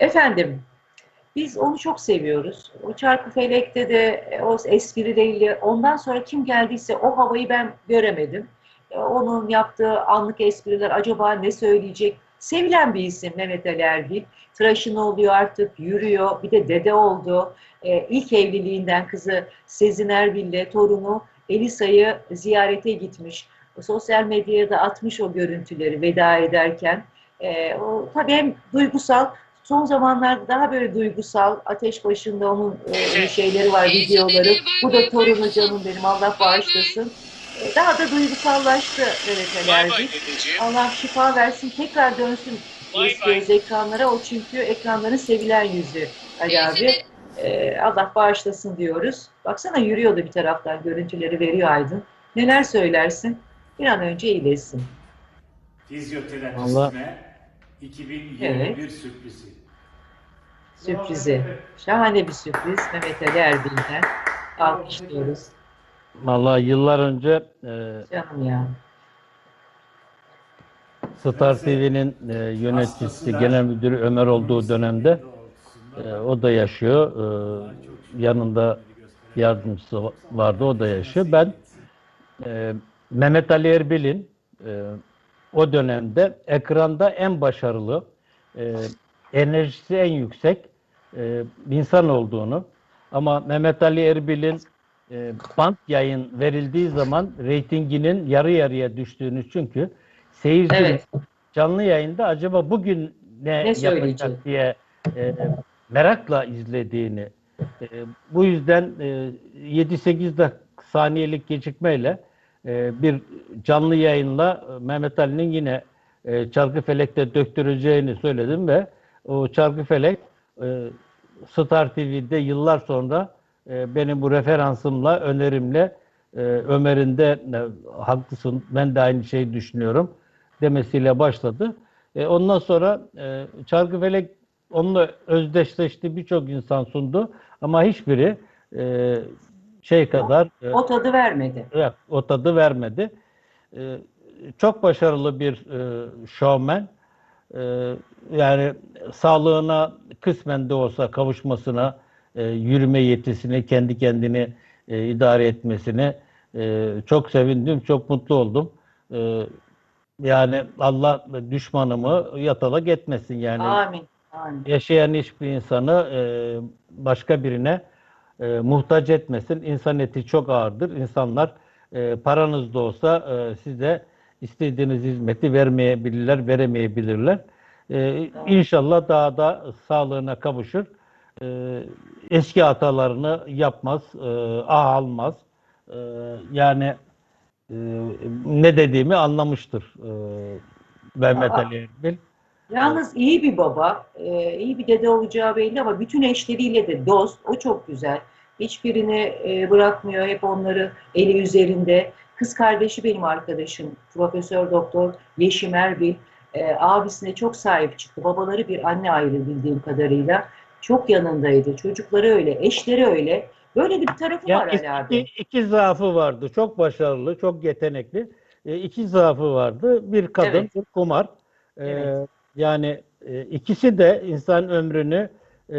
Efendim, biz onu çok seviyoruz. O Çarkıfelek'te de e, o esprileriyle ondan sonra kim geldiyse o havayı ben göremedim. E, Onun yaptığı anlık espriler acaba ne söyleyecek? Sevilen bir isim Mehmet Ali Erbil. Tıraşını oluyor artık, yürüyor. Bir de dede oldu. E, ilk evliliğinden kızı Sezin Erbil'le torunu Elisa'yı ziyarete gitmiş. Sosyal medyaya da atmış o görüntüleri veda ederken. E, o tabii hem duygusal Son zamanlarda daha böyle duygusal, ateş başında onun e, şeyleri var, videoları. Bu da torunu canım benim, Allah bağışlasın. E, daha da duygusallaştı Erbil. dedeciğim. Allah şifa versin, tekrar dönsün öz ekranlara. O çünkü ekranların sevilen yüzü Ali abi. E, Allah bağışlasın diyoruz. Baksana yürüyordu bir taraftan, görüntüleri veriyor Aydın. Neler söylersin? Bir an önce iyileşsin. Fizyoterapistine 2021 sürprizi. Sürprizi. Şahane bir sürpriz Mehmet Ali Erbil'den. Alkışlıyoruz. Vallahi yıllar önce e, Canım ya. Star TV'nin e, yöneticisi, genel müdürü Ömer olduğu dönemde e, o da yaşıyor. E, yanında yardımcısı vardı, o da yaşıyor. Ben e, Mehmet Ali Erbil'in e, o dönemde ekranda en başarılı, e, enerjisi en yüksek e, insan olduğunu ama Mehmet Ali Erbil'in e, bant yayın verildiği zaman reytinginin yarı yarıya düştüğünü çünkü seyirci Evet. canlı yayında acaba bugün ne, Ne yapacak diye e, merakla izlediğini e, bu yüzden e, 7-8 dak- saniyelik gecikmeyle e, bir canlı yayınla e, Mehmet Ali'nin yine e, Çarkıfelek'te döktüreceğini söyledim ve o Çarkıfelek e, Star TV'de yıllar sonra e, benim bu referansımla, önerimle e, Ömer'in de haklısın ben de aynı şeyi düşünüyorum demesiyle başladı. Ondan sonra e, Çarkıfelek onunla özdeşleşti birçok insan sundu ama hiçbiri e, şey kadar e, O tadı vermedi. Evet, o tadı vermedi. Ee, çok başarılı bir e, şovmen. Ee, yani sağlığına kısmen de olsa kavuşmasına, e, yürüme yetisini, kendi kendini e, idare etmesine e, çok sevindim, çok mutlu oldum. Yani Allah düşmanımı yatalak etmesin yani Amin. Amin. yaşayan hiçbir insanı e, başka birine e, muhtaç etmesin. İnsan eti çok ağırdır. İnsanlar e, paranız da olsa e, size istediğiniz hizmeti vermeyebilirler, veremeyebilirler. E, inşallah daha da sağlığına kavuşur. E, eski hatalarını yapmaz, e, ah almaz. E, yani e, ne dediğimi anlamıştır e, Mehmet. Ali Erbil. Yalnız iyi bir baba, e, iyi bir dede olacağı belli ama bütün eşleriyle de dost. O çok güzel. Hiçbirini e, bırakmıyor. Hep onları eli üzerinde. Kız kardeşi benim arkadaşım. Profesör Doktor Yeşim Erbil. E, abisine çok sahip çıktı. Babaları bir anne ayrı bildiğim kadarıyla. Çok yanındaydı. Çocukları öyle, eşleri öyle. Böyle bir tarafı Ya var Ali abi. iki, iki zaafı vardı. Çok başarılı, çok yetenekli. E, iki zaafı vardı. Bir kadın, Evet. bir kumar. Evet. Yani e, ikisi de insan ömrünü e,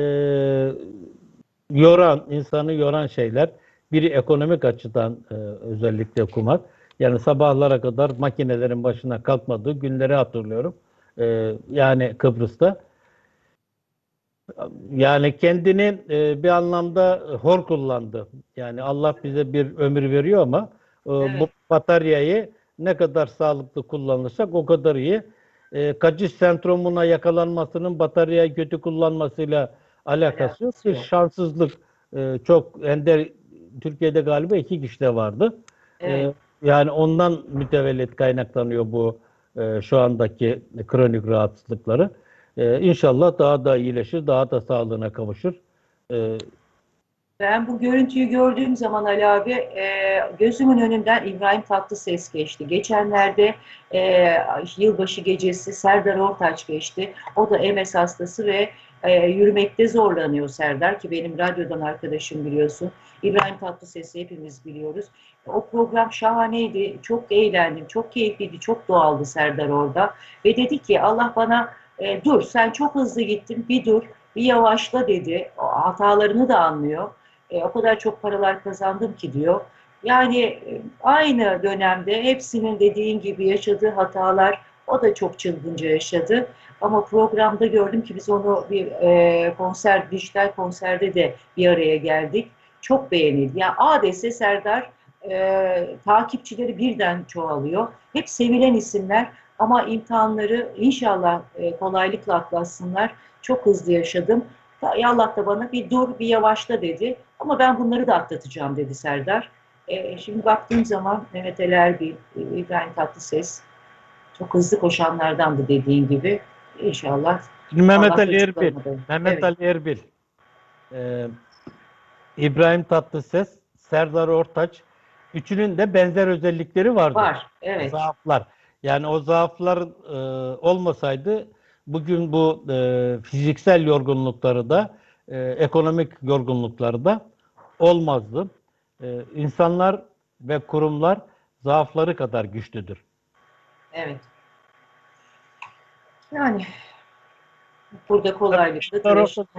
yoran, insanı yoran şeyler. Biri ekonomik açıdan e, özellikle kumar. Yani sabahlara kadar makinelerin başına kalkmadığı günleri hatırlıyorum. E, yani Kıbrıs'ta. Yani kendini e, bir anlamda hor kullandı. Yani Allah bize bir ömür veriyor ama e, bu Evet. bataryayı ne kadar sağlıklı kullanırsak o kadar iyi. E, kaçış sendromuna yakalanmasının bataryayı kötü kullanmasıyla alakası yok. Bir şanssızlık e, çok ender Türkiye'de galiba iki kişide vardı. Evet. E, yani ondan mütevellit kaynaklanıyor bu e, şu andaki kronik rahatsızlıkları. E, inşallah daha da iyileşir, daha da sağlığına kavuşur. E, Ben bu görüntüyü gördüğüm zaman Ali abi e, gözümün önünden İbrahim Tatlıses geçti. Geçenlerde e, yılbaşı gecesi Serdar Ortaç geçti. O da MS hastası ve e, yürümekte zorlanıyor Serdar ki benim radyodan arkadaşım biliyorsun. İbrahim Tatlıses'i hepimiz biliyoruz. O program şahaneydi. Çok eğlendim. Çok keyifliydi. Çok doğaldı Serdar orada. Ve dedi ki Allah bana E, dur sen çok hızlı gittin bir dur bir yavaşla dedi. O hatalarını da anlıyor. E, o kadar çok paralar kazandım ki diyor. Yani e, aynı dönemde hepsinin dediğin gibi yaşadığı hatalar o da çok çılgınca yaşadı. Ama programda gördüm ki biz onu bir e, konser, dijital konserde de bir araya geldik. Çok beğenildi. Yani adese Serdar e, takipçileri birden çoğalıyor. Hep sevilen isimler ama imtihanları inşallah e, kolaylıkla atlatsınlar. Çok hızlı yaşadım. Ya Allah da bana bir dur, bir yavaşla dedi. Ama ben bunları da atlatacağım dedi Serdar. E, şimdi baktığım zaman Mehmet Ali Erbil, e, İbrahim Tatlıses çok hızlı koşanlardandı dediğin gibi. İnşallah. Şimdi Mehmet Allah Ali Erbil, da- Mehmet Evet. Ali Erbil, e, İbrahim Tatlıses, Serdar Ortaç, üçünün de benzer özellikleri vardı. Var. Evet. Zaaflar. Yani o zaaflar e, olmasaydı bugün bu e, fiziksel yorgunlukları da e, ekonomik yorgunlukları da olmazdı. E, insanlar ve kurumlar zaafları kadar güçlüdür. Evet. Yani burada kolaylıkla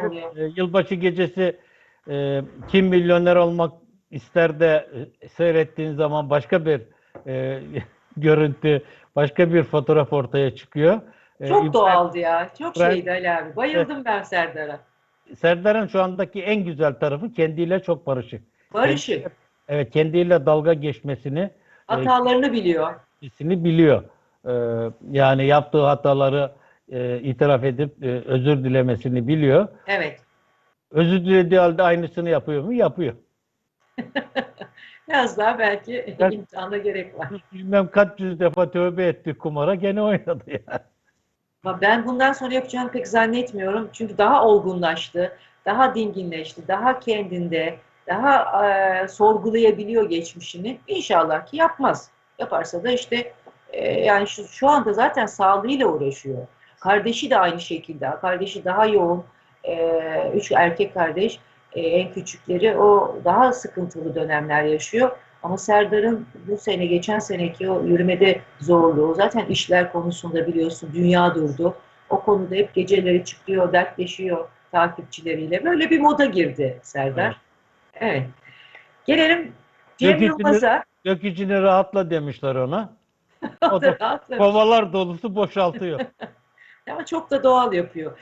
oluyor. e, yılbaşı gecesi e, kim milyoner olmak ister de e, seyrettiğin zaman başka bir e, görüntü, başka bir fotoğraf ortaya çıkıyor. E, Çok İbrahim- doğaldı ya. Çok İbrahim- şeydi Ali abi. Bayıldım ben Serdar'a. Serdar'ın şu andaki en güzel tarafı kendiyle çok barışık. Barışık. Evet, kendiyle dalga geçmesini, Hatalarını biliyor. geçmesini biliyor. E, yani yaptığı hataları e, itiraf edip e, özür dilemesini biliyor. Evet. Özür dilediği halde aynısını yapıyor mu? Yapıyor. Biraz daha belki Ben- imtihana gerek var. Bilmem kaç yüz defa tövbe etti kumara gene oynadı ya. Ben bundan sonra yapacağını pek zannetmiyorum. Çünkü daha olgunlaştı, daha dinginleşti, daha kendinde, daha e, sorgulayabiliyor geçmişini. İnşallah ki yapmaz. Yaparsa da işte e, yani şu, şu anda zaten sağlığıyla uğraşıyor. Kardeşi de aynı şekilde. Kardeşi daha yoğun. E, üç erkek kardeş. E, en küçükleri o daha sıkıntılı dönemler yaşıyor. Ama Serdar'ın bu sene, geçen seneki o yürümede zorluğu, zaten işler konusunda biliyorsun dünya durdu. O konuda hep geceleri çıkıyor, dertleşiyor takipçileriyle. Böyle bir moda girdi Serdar. Evet. Gelelim Cem Gökyüzünü- Yılmaz'a. Gök içini rahatla demişler ona. O da Rahatlamış. kovalar dolusu boşaltıyor. Ama çok da doğal yapıyor.